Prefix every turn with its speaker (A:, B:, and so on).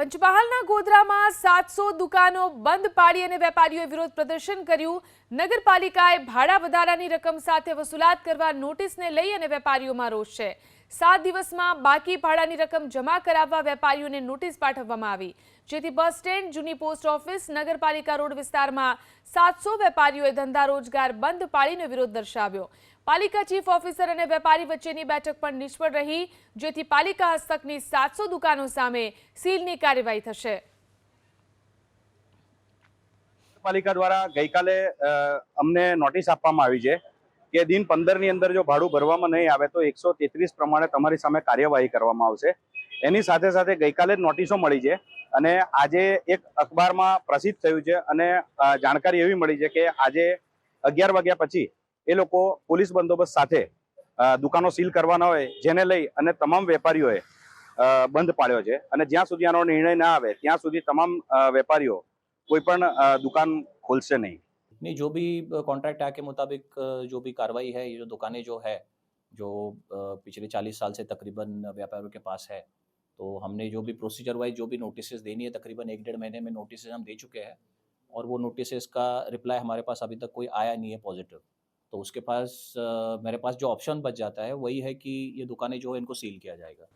A: પંચમહાલના ગોધરામાં સાતસો દુકાનો બંધ પાડી અને વેપારીઓએ વિરોધ પ્રદર્શન કર્યું. નગરપાલિકાએ ભાડા વધારાની રકમ સાથે વસૂલાત કરવા નોટિસને લઈ અને વેપારીઓમાં રોષ છે. સાત દિવસમાં બાકી ભાડાની રકમ જમા કરાવવા વેપારીઓને નોટિસ પાઠવવામાં આવી. જેથી બસ સ્ટેન્ડ, જૂની પોસ્ટ ઓફિસ, નગરપાલિકા રોડ વિસ્તારમાં સાતસો વેપારીઓએ ધંધા રોજગાર બંધ પાડીને વિરોધ દર્શાવ્યો. પાલિકા ચીફ ઓફિસર અને વેપારી વચ્ચેની બેઠક પણ નિષ્ફળ રહી, જેથી પાલિકા હસ્તકની સાતસો દુકાનો સામે સીલની કાર્યવાહી થશે.
B: પાલિકા દ્વારા ગઈકાલે અમને નોટિસ આપવામાં આવી છે. કે દિન પંદરની અંદર જો ભાડું ભરવામાં નહીં આવે તો એકસો તેત્રીસ પ્રમાણે તમારી સામે કાર્યવાહી કરવામાં આવશે. એની સાથે સાથે ગઈકાલે જ નોટિસો મળી છે અને આજે એક અખબારમાં પ્રસિદ્ધ થયું છે અને જાણકારી એવી મળી છે કે આજે અગિયાર વાગ્યા પછી એ લોકો પોલીસ બંદોબસ્ત સાથે દુકાનો સીલ કરવાના હોય, જેને લઈ અને તમામ વેપારીઓએ બંધ પાડ્યો છે. અને જ્યાં સુધી આનો નિર્ણય ના આવે, ત્યાં સુધી તમામ વેપારીઓ કોઈ પણ દુકાન ખોલશે નહીં. नहीं,
C: जो भी कॉन्ट्रैक्ट एक्ट के मुताबिक जो भी कार्रवाई है, ये जो दुकानें जो है, जो पिछले चालीस साल से तकरीबन व्यापारियों के पास है तो हमने जो भी प्रोसीजर वाइज जो भी नोटिस देनी है, तकरीबन एक डेढ़ महीने में नोटिस हम दे चुके हैं, और वो नोटिस का रिप्लाई हमारे पास अभी तक कोई आया नहीं है पॉजिटिव तो उसके पास मेरे पास जो ऑप्शन बच जाता है, वही है कि ये दुकानें जो है, इनको सील किया जाएगा।